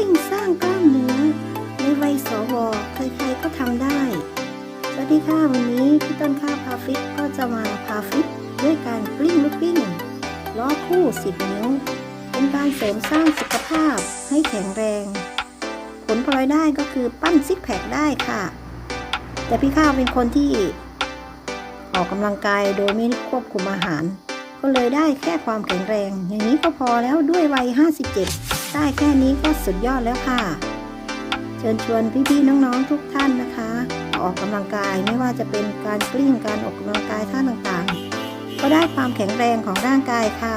ลิ้งสร้างกล้ามเนื้อในวัยสวใครๆก็ทำได้ สวัสดีค่ะวันนี้พี่ต้นข้าวพาฟิตก็จะมาพาฟิตด้วยการกลิ้งลูกปิ้งล้อคู่10นิ้ว เป็นการเสริมสร้างสุขภาพให้แข็งแรง ผลพลอยได้ก็คือปั้นซิกแพคได้ค่ะ แต่พี่ข้าวเป็นคนที่ ออกกำลังกายโดยไม่ควบคุมอาหาร ก็เลยได้แค่ความแข็งแรง อย่างนี้ก็พอแล้วด้วยวัย 57 ได้แค่นี้ก็สุดยอดแล้วค่ะ เชิญชวนพี่ๆน้องๆทุกท่านนะคะ ออกกำลังกายไม่ว่าจะเป็นการกลิ้งการออกกำลังกายท่าต่างๆ ก็ได้ความแข็งแรงของร่างกายค่ะ